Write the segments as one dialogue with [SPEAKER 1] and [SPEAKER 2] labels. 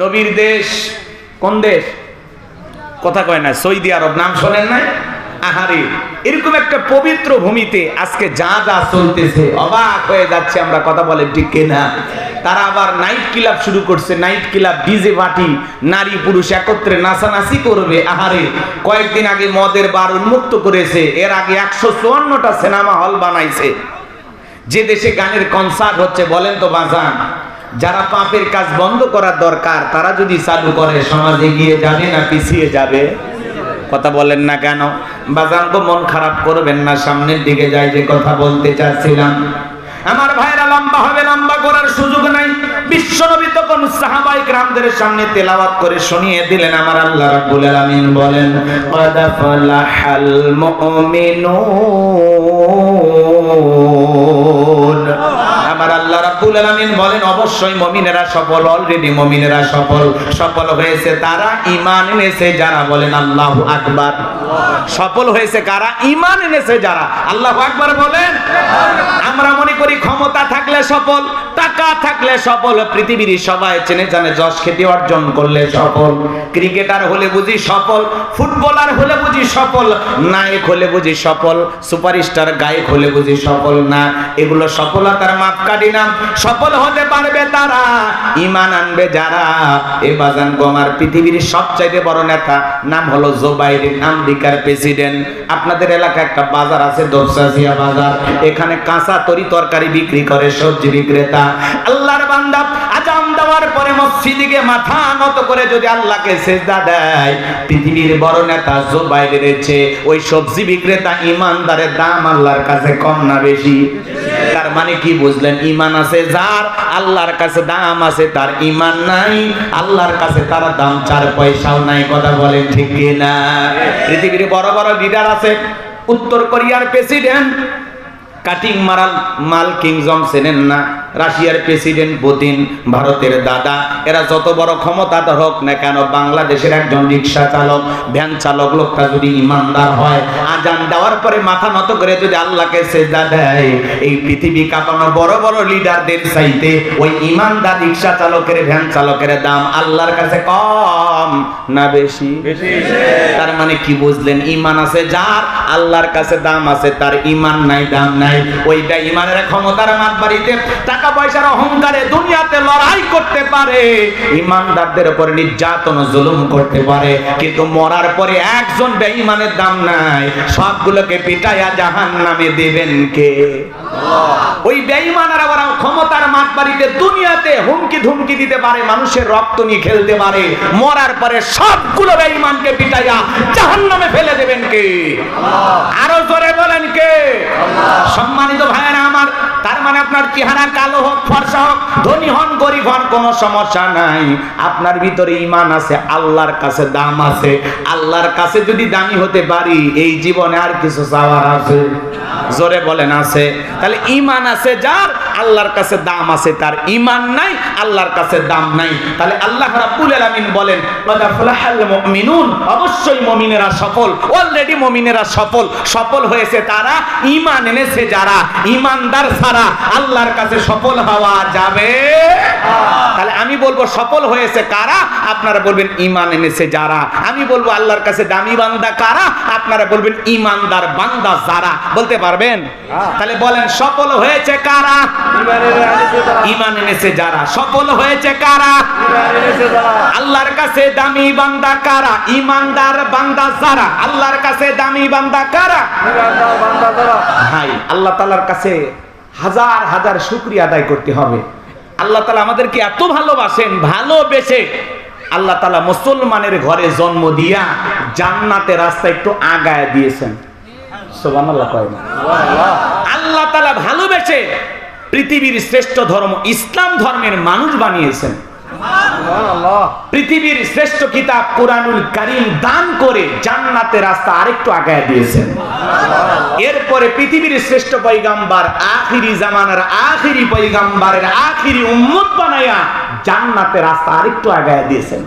[SPEAKER 1] নবীর দেশ কোন দেশ? কথা কয় না, সৌদি আরব, নাম শোনেন নাই? আহারে, এরকম একটা পবিত্র ভূমিতে আজকে যা যা চলতেছে, অবাক হয়ে যাচ্ছে আমরা, কথা বলে ঠিক কিনা? তারা আবার নাইট ক্লাব শুরু করছে, নাইট ক্লাব, ডিজে পার্টি, নারী পুরুষ একত্রে নাচানাচি করবে, আহারে, কয়েকদিন আগে মদের বার উন্মুক্ত করেছে, এর আগে একশো চুয়ান্নটা সিনেমা হল বানাইছে। যে দেশে গানের কনসার্ট হচ্ছে, বলেন তো বাজান। যারা পাপের কাজ বন্ধ করার দরকার, তারা যদি চালু করে, সমাজে গিয়ে যাবে না পিছিয়ে যাবে। কথা বলেন না কেন? বাজাঙ্গ মন খারাপ করবেন না, সামনের দিকে যাই, যে কথা বলতে চাচ্ছিলাম। আমার ভাইরা লম্বা হবে, লম্বা করার সুযোগ নাই। বিশ্বনবী তখন সাহাবাই গ্রামদের সামনে তেলাওয়াত করে শুনিয়ে দিলেন, আমার আল্লাহ রাব্বুল আলামিন বলেন ক্বাদ ফালাহাল মুমিনুন। আমার আল্লাহ রাব্বুল আলামিন বলেন, অবশ্যই মুমিনেরা সফল অলরেডি মুমিনেরা সফল সফল হয়েছে তারা ঈমান এনেছে যারা বলেন আল্লাহু আকবার। সফল হয়েছে কারা? ঈমান এনেছে যারা। আল্লাহু আকবার বলেন, আমরা মনে করি ক্ষমতা থাকলে সফল, টাকা থাকলে সফল, পৃথিবীর সবাই চেনে জানে যশ খ্যাতি অর্জন করলে সফল। ক্রিকেটার হলে বুঝি সফল, ফুটবলার হলে বুঝি সফল, নায়ক হলে বুঝি সফল, সুপারস্টার গায়ক হলে বুঝি সফল না। এগুলো সফলতার মাপকাঠি না। সফল হতে পারবে তারা ইমান আনবে যারা। এ বাজান গোমার পৃথিবীর সবচাইতে বড় নেতা, নাম হলো জোবাইর আমেরিকার প্রেসিডেন্ট। আপনাদের এলাকায় একটা বাজার আছে দোসাজিয়া বাজার। এখানে কাঁচা তরি তরকারি বিক্রি করে, সবজি বিক্রেতা। আল্লাহর বান্দা আজাম দেওয়ার পরে মসজিদে মাথা নত করে যদি আল্লাহকে সেজদা দেয়, পৃথিবীর বড় নেতা জো বাইডেনের চেয়ে ওই সবজি বিক্রেতা ইমানদারের দাম আল্লাহর কাছে কম না বেশি? তার মানে কি বুঝলেন? ইমান আছে যার, আল্লাহর কাছে দাম আছে তার ইমান নাই, আল্লাহর কাছে তার দাম চার পয়সাও নাই, কথা বলেন ঠিক না পৃথিবীর বড় বড় লিডার আছে, উত্তর কোরিয়ার প্রেসিডেন্ট, কাটিং মারাল মাল কিংজম চেনেন না? রাশিয়ার প্রেসিডেন্ট পুতিন ভারতের দাদা। এরা যত বড় ক্ষমতাধর হোক না কেন বাংলাদেশের একজন রিক্সা চালক ভ্যান চালক লোকটা যদি ইমানদার হয় আজান দেওয়ার পরে মাথা নত করে যদি আল্লাহকে সেজদা দেয় এই পৃথিবী কাঁপানো বড় বড় লিডারদের চাইতে ওই ইমানদার রিক্সা চালকের ভ্যান চালকের দাম আল্লাহর কাছে কম না বেশি? তার মানে কি বুঝলেন? ইমান আছে যার আল্লাহর কাছে দাম আছে তার ইমান নাই দাম নাই। ওইটা ইমানের ক্ষমতার মাত বাড়িতে টাকা পয়সার অহংকারে দুনিয়াতে লড়াই করতে পারে ইমানদারদের উপর নির্যাতন জুলুম করতে পারে কিন্তু মরার পরে একজন বেঈমানের দাম নাই সবগুলোকে পিটাইয়া জাহান নামে দেবেন কে? ওই বেঈমানেরা ওরা ক্ষমতার মাঠ বাড়িতে দুনিয়াতে হুমকি ধুমকি দিতে পারে মানুষের রক্ত নিয়ে খেলতে পারে মরার পরে সবগুলো বেঈমানকে পিটাইয়া জাহান্নামে ফেলে দেবেন কে? আরও জোরে বলেন কে? সম্মানিত ভাইয়েরা আমার চেহারা কালো হোক, ফর্সা হোক, ধনী হন, গরিব হন, কোনো সমস্যা নাই। আপনার ভিতরে ইমান আছে, আল্লাহর কাছে দাম আছে। আল্লাহর কাছে যদি দামি হতে পারি, এই জীবনে আর কিছু চাওয়ার আছে? জোরে বলেন, আছে। তাহলে ইমান আছে যার আল্লাহর কাছে দাম আছে তার ইমান নাই আল্লাহর কাছে দাম নাই। তাহলে আল্লাহ রাব্বুল আলামিন বলেন মুমিনুন? অবশ্যই মুমিনেরা সফল অলরেডি মুমিনেরা সফল। সফল হয়েছে তারা ইমান এনেছে যারা ইমানদার ছাড়া আল্লাহর কাছে সফল হওয়া যাবে তাহলে আমি বলব সফল হয়েছে কারা? আপনারা বলবেন ইমান এনেছে যারা। আমি বলব আল্লাহর কাছে দামি বান্দা কারা? আপনারা বলবেন ইমানদার বান্দা যারা। বলতে পারবেন? তাহলে বলেন সফল হয়েছে কারা? ইমান এনেছে যারা। সফল হয়েছে কারা? আল্লাহর কাছে দামি বান্দা কারা? ইমানদার বান্দা যারা? আল্লাহর কাছে দামি বান্দা কারা? ভাই আল্লাহ তালার কাছে হাজার হাজার শুক্রিয়া আদায় করতে হবে। আল্লাহ তালা আমাদেরকে এত ভালোবাসেন ভালোবেসে। আল্লাহ তালা মুসলমানের ঘরে জন্ম দিয়া জান্নাতে রাস্তা একটু আগায় দিয়েছেন। সুবহানাল্লাহ কয় না? আল্লাহ তালা ভালোবেসে পৃথিবীর শ্রেষ্ঠ ধর্ম ইসলাম ধর্মের মানুষ বানিয়েছেন। পৃথিবীর শ্রেষ্ঠ কিতাব কোরআনুল কারীম দান করে জান্নাতে রাস্তা আরেকটু আগায় দিয়েছেন। এরপরে পৃথিবীর শ্রেষ্ঠ পয়গাম্বার আখিরি জামানার আখিরি পয়গাম্বারের আখিরি উম্মত বানায়া জান্নাতে রাস্তা আরেকটু আগায় দিয়েছেন।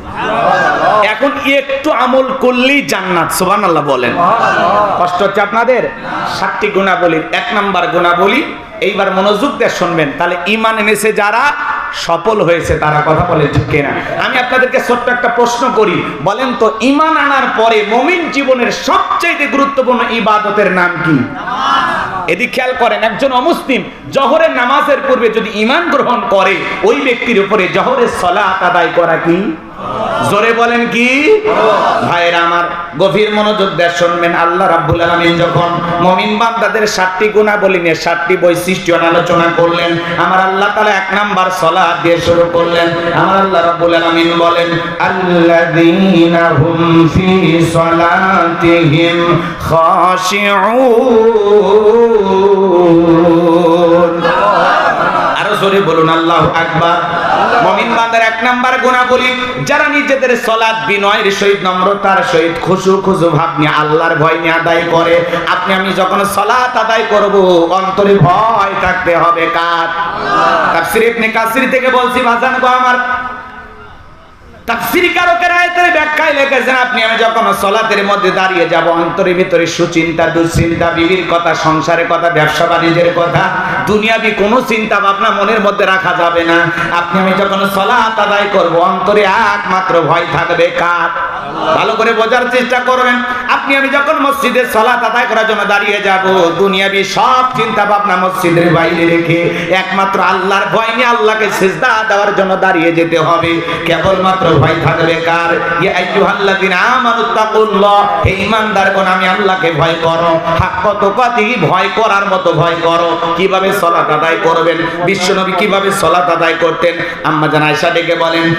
[SPEAKER 1] এখন একটু আমল করলেই জান্নাত সুবহানাল্লাহ বলেন। কষ্ট হচ্ছে আপনাদের? সাতটি গুণাবলীর এক নাম্বার গুণাবলী এইবার মনোযোগ দিয়ে শুনবেন। তাহলে ইমান এনেছে যারা, সফল হয়েছে, তারা কথা বলে ঠিক না আমি আপনাদেরকে ছোট্ট একটা প্রশ্ন করি। বলেন তো ইমান আনার পরে মমিন জীবনের সবচেয়ে গুরুত্বপূর্ণ ইবাদতের নাম কি? এদিক খেয়াল করেন, একজন অমুসলিম জহরের নামাজের পূর্বে যদি ইমান গ্রহণ করে, ওই ব্যক্তির উপরে জহরের সলাত আদায় করা কি? জোরে বলেন কি? ভাইরা আমার গভীর মনোযোগ দিয়ে শুনবেন। আল্লাহ রাব্বুল আলামিন যখন মুমিন বান্দাদের সাতটি গুণাবলী নিয়ে সাতটি বৈশিষ্ট্য আলোচনা করলেন, আমার আল্লাহ তাআলা এক নাম্বার সালাত দিয়ে শুরু করলেন। আমার আল্লাহ রাব্বুল আলামিন বলেন, আল্লাযীনা হুম ফি সালাতিহিম খাশিউন। জোরে বলুন, আল্লাহ আকবার। মমিন বান্দার এক নাম্বার গুণা বলি যারা নিজেদের সলাদ বিনয়ের সহিত নম্রতার সহিত খুশু খুশু ভাব নিয়ে আল্লাহর ভয় নিয়ে আদায় করে, আপনি আমি যখন সলাত আদায় করব, অন্তরে ভয় থাকতে হবে কার? তাফসির ইবনে কাসির থেকে বলছি বাজান গো আমার। তাফসির কারকের আয়াতের ব্যাখ্যায় লিখেছেন আপনি একমাত্র ভয় থাকবে কার? ভালো করে বোঝার চেষ্টা করবেন। আপনি, আমি যখন মসজিদে সলাত আদায় করার জন্য দাঁড়িয়ে যাব, দুনিয়াবি সব চিন্তা ভাবনা মসজিদের বাইরে রেখে একমাত্র আল্লাহর ভয় নিয়ে আল্লাহকে সিজদা দেওয়ার জন্য দাঁড়িয়ে যেতে হবে। কেবলমাত্র ভয় থাকবে কার? ইয়া ভয় করার মতো ভয় করো। কীভাবে করবেন? বিশ্বনবী কীভাবে করতেন? ডেকে বলেন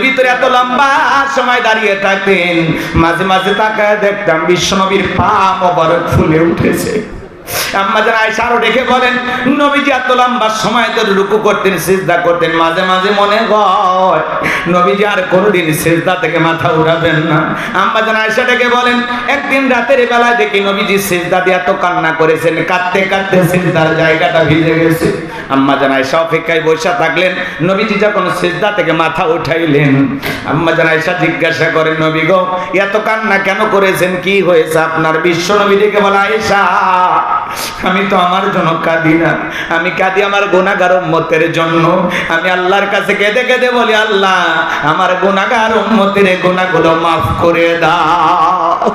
[SPEAKER 1] ভিতরে এত লম্বা সময় দাঁড়িয়ে থাকতেন। মাঝে মাঝে তাকায় দেখতাম বিশ্বনবীর পা মোবারক ফুলে উঠেছে। যারা নবীজি যারা একদিন রাতের বেলায় দেখি নবীজি সিজদা দিয়ে এত কান্না করেছেন, কাঁদতে কাঁদতে সিজদার জায়গাটা ভিজে গেছে। আম্মা জান আয়েশা অপেক্ষায় বসে থাকলেন, নবীজি যখন সিজদা থেকে মাথা উঠাইলেন আম্মা জান আয়েশা জিজ্ঞাসা করেন নবী গো, এত কান্না কেন করেছেন? কি হয়েছে আপনার? বিশ্ব নবী ডেকে বলে, আয়েশা আমি তো আমার জন্য কাঁদি না। আমি কাঁদি আমার গুণাগার উম্মতের জন্য। আমি আল্লাহর কাছে কেঁদে কেঁদে বলি, আল্লাহ, আমার গুণাগার উম্মতের গুণাগুলো মাফ করে দাও।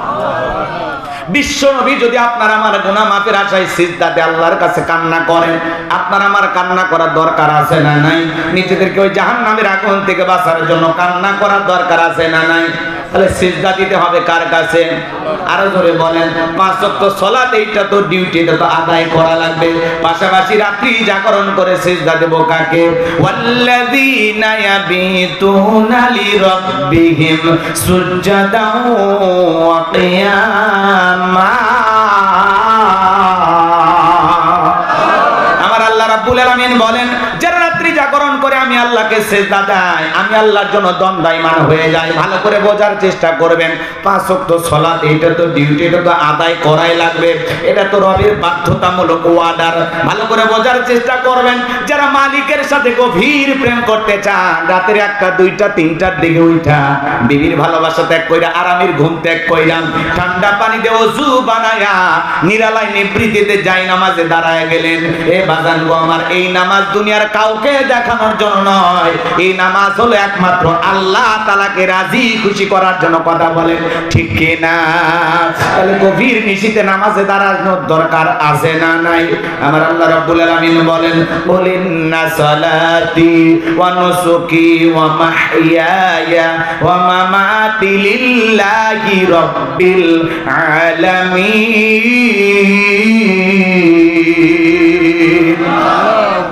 [SPEAKER 1] বিশ্ব নবী যদি আপনার আমার গুনাহ মাফের আশায় সিজদাতে আল্লাহর কাছে কান্না করেন, আপনার আমার কান্না করার দরকার আছে না নাই? নিজেদেরকে ওই জাহান্নামের আগুন থেকে বাঁচার জন্য কান্না করার দরকার আছে না নাই? তাহলে সিজদা দিতে হবে কার কাছে? আরও ধরে বলেন, পাঁচ ওয়াক্ত সালাত এইটা তো ডিউটি এটা তো আদায় করা লাগবে। পাশাপাশি রাত্রি জাগরণ করে সিজদা দেব কাকে? ওয়াল্লাযীনা ইয়াবিতুনা লিরাব্বিহিম সুজদাও ওয়া কিয়ামা। আমার আল্লাহ রাব্বুল আলামিন বলেন আল্লাহকে সেজদা দেয়, আমি আল্লাহর জন্য দণ্ডায়মান হয়ে যাই। ভালো করে বোঝার চেষ্টা করবেন। পাঁচ ওয়াক্ত সালাত এটা তো ডিউটি এটা তো আদায় করাই লাগবে। এটা তো রবের বাধ্যতামূলক ওয়ার্ডার ভালো করে বোঝার চেষ্টা করবেন। যারা মালিকের সাথে গভীর প্রেম করতে চান, রাতের একটা, দুইটা, তিনটার দিকে উঠা, বিবির ভালোবাসা ত্যাগ কইরা, আরামের ঘুম ত্যাগ কইরাম ঠান্ডা পানি দিয়ে অজু বানায়া, নিরালায় নিবৃত্তিতে যাই নামাজে দাঁড়ায় গেলেন, এ বাজান গো আমার, এই নামাজ দুনিয়ার কাউকে দেখানোর জন্য নয়। এই নামাজ হলো একমাত্র আল্লাহ তালাকে রাজি খুশি করার জন্য কথা বলেন ঠিক কি তাহলে গভীর নিশিতে নামাজে দাঁড়ানোর দরকার আছে না নাই? আমার আল্লাহ রাব্বুল আলামিন বলেন বলেন না সালাতি ওয়া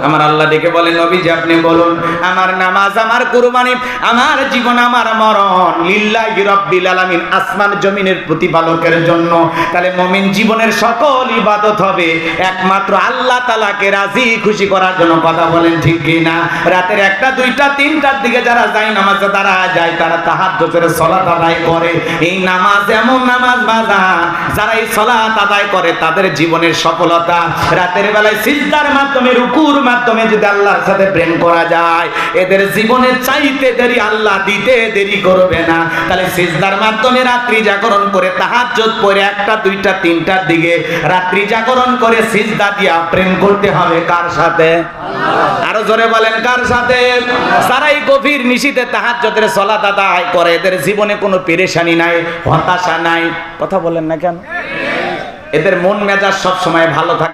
[SPEAKER 1] আমার আল্লাহ ডেকে বলেন, নবীজি আপনি বলুন, আমার নামাজ, আমার কুরবানি, আমার জীবন, আমার মরণ লিল্লাহি রাব্বিল আলামিন আসমান জমিনের প্রতিপালকের জন্য। তাহলে মুমিন জীবনের সকল ইবাদত হবে। একমাত্র আল্লাহ তাআলাকে রাজি, খুশি করার জন্য কথা বলেন, ঠিক কি না? রাতের একটা, দুইটা, তিনটার দিকে যারা যায় নামাজে, তারা যায়, তারা তাহাজ্জুদের সালাত আদায় করে। এই নামাজ এমন নামাজ বাজান যারা এই সালাত আদায় করে, তাদের জীবনের সফলতা। রাতের বেলায় সিজদার মাধ্যমে রুকুর মাধ্যমে যদি আল্লাহর সাথে প্রেম করা যায়, এদের জীবনে চাইতে দেরি আল্লাহ দিতে দেরি করবে না। তাহলে সিজদার মাধ্যমে রাত্রি জাগরণ করে, তাহাজ্জুদ পড়ে একটা, দুইটা, তিনটার দিকে রাত্রি জাগরণ করে সিজদা দিয়া প্রেম করতে হবে কার সাথে? আরও জোরে বলেন, কার সাথে? সারাই গভীর নিশিতে তাহাজ্জুদের সালাত আদায় করে, এদের জীবনে কোনো পেরেশানি নাই, হতাশা নাই। কথা বলেন না কেন? এদের মন মেজাজ সব সময় ভালো থাকে।